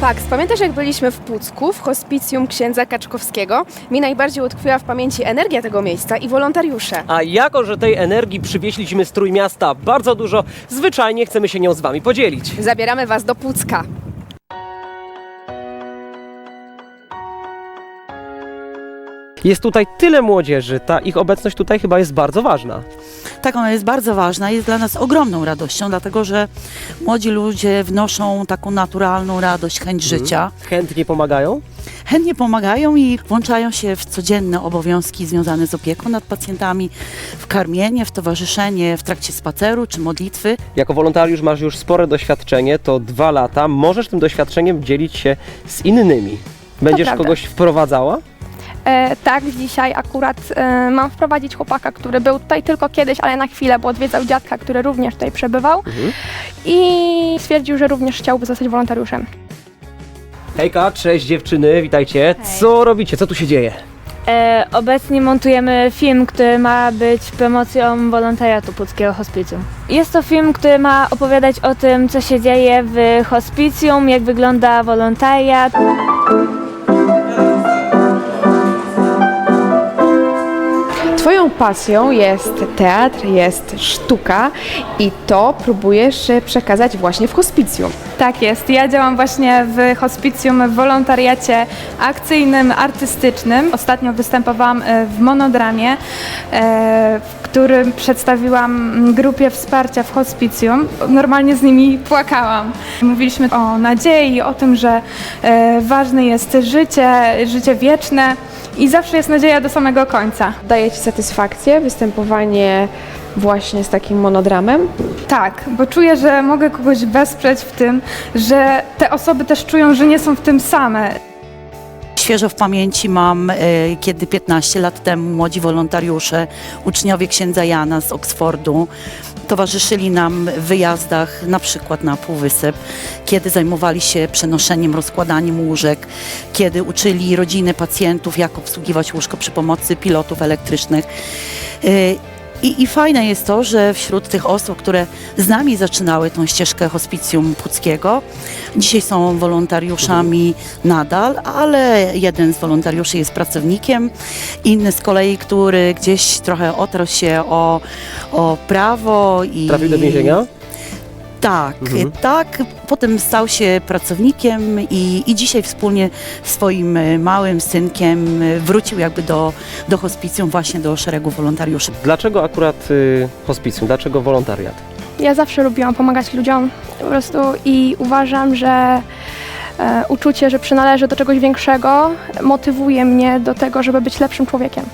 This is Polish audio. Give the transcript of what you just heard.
Max, pamiętasz jak byliśmy w Pucku, w hospicjum księdza Kaczkowskiego? Mi najbardziej utkwiła w pamięci energia tego miejsca i wolontariusze. A jako, że tej energii przywieźliśmy z Trójmiasta bardzo dużo, zwyczajnie chcemy się nią z Wami podzielić. Zabieramy Was do Pucka. Jest tutaj tyle młodzieży, ta ich obecność tutaj chyba jest bardzo ważna. Tak, ona jest bardzo ważna, jest dla nas ogromną radością, dlatego że młodzi ludzie wnoszą taką naturalną radość, chęć życia. Chętnie pomagają? Chętnie pomagają i włączają się w codzienne obowiązki związane z opieką nad pacjentami, w karmienie, w towarzyszenie w trakcie spaceru czy modlitwy. Jako wolontariusz masz już spore doświadczenie, to dwa lata. Możesz tym doświadczeniem dzielić się z innymi. Będziesz prawda. kogoś wprowadzała? E, tak, dzisiaj akurat e, mam wprowadzić chłopaka, który był tutaj tylko kiedyś, ale na chwilę, bo odwiedzał dziadka, który również tutaj przebywał Mhm. i stwierdził, że również chciałby zostać wolontariuszem. Hejka, cześć dziewczyny, witajcie. Co robicie? Co tu się dzieje? E, obecnie montujemy film, który ma być promocją wolontariatu Puckiego Hospicjum. Jest to film, który ma opowiadać o tym, co się dzieje w hospicjum, jak wygląda wolontariat. Twoją pasją jest teatr, jest sztuka i to próbujesz przekazać właśnie w hospicjum. Tak jest. Ja działam właśnie w hospicjum w wolontariacie akcyjnym, artystycznym. Ostatnio występowałam e, w monodramie, e, w którym przedstawiłam grupie wsparcia w hospicjum. Normalnie z nimi płakałam. Mówiliśmy o nadziei, o tym, że e, ważne jest życie, życie wieczne i zawsze jest nadzieja do samego końca. Daje Ci satysfakcję występowanie właśnie z takim monodramem? Tak, bo czuję, że mogę kogoś wesprzeć w tym, że te osoby też czują, że nie są w tym same. Świeżo w pamięci mam, e, kiedy 15 lat temu młodzi wolontariusze, uczniowie księdza Jana z Oksfordu, towarzyszyli nam w wyjazdach na przykład na Półwysep, kiedy zajmowali się przenoszeniem, rozkładaniem łóżek, kiedy uczyli rodziny pacjentów, jak obsługiwać łóżko przy pomocy pilotów elektrycznych. I, I fajne jest to, że wśród tych osób, które z nami zaczynały tą ścieżkę hospicjum puckiego, dzisiaj są wolontariuszami nadal, ale jeden z wolontariuszy jest pracownikiem, inny z kolei, który gdzieś trochę otarł się o, o prawo i... Trafił do więzienia? Tak, Mhm. tak. Potem stał się pracownikiem i, i dzisiaj wspólnie z swoim małym synkiem wrócił jakby do, do hospicjum, właśnie do szeregu wolontariuszy. Dlaczego akurat y, hospicjum? Dlaczego wolontariat? Ja zawsze lubiłam pomagać ludziom po prostu i uważam, że e, uczucie, że przynależę do czegoś większego, motywuje mnie do tego, żeby być lepszym człowiekiem.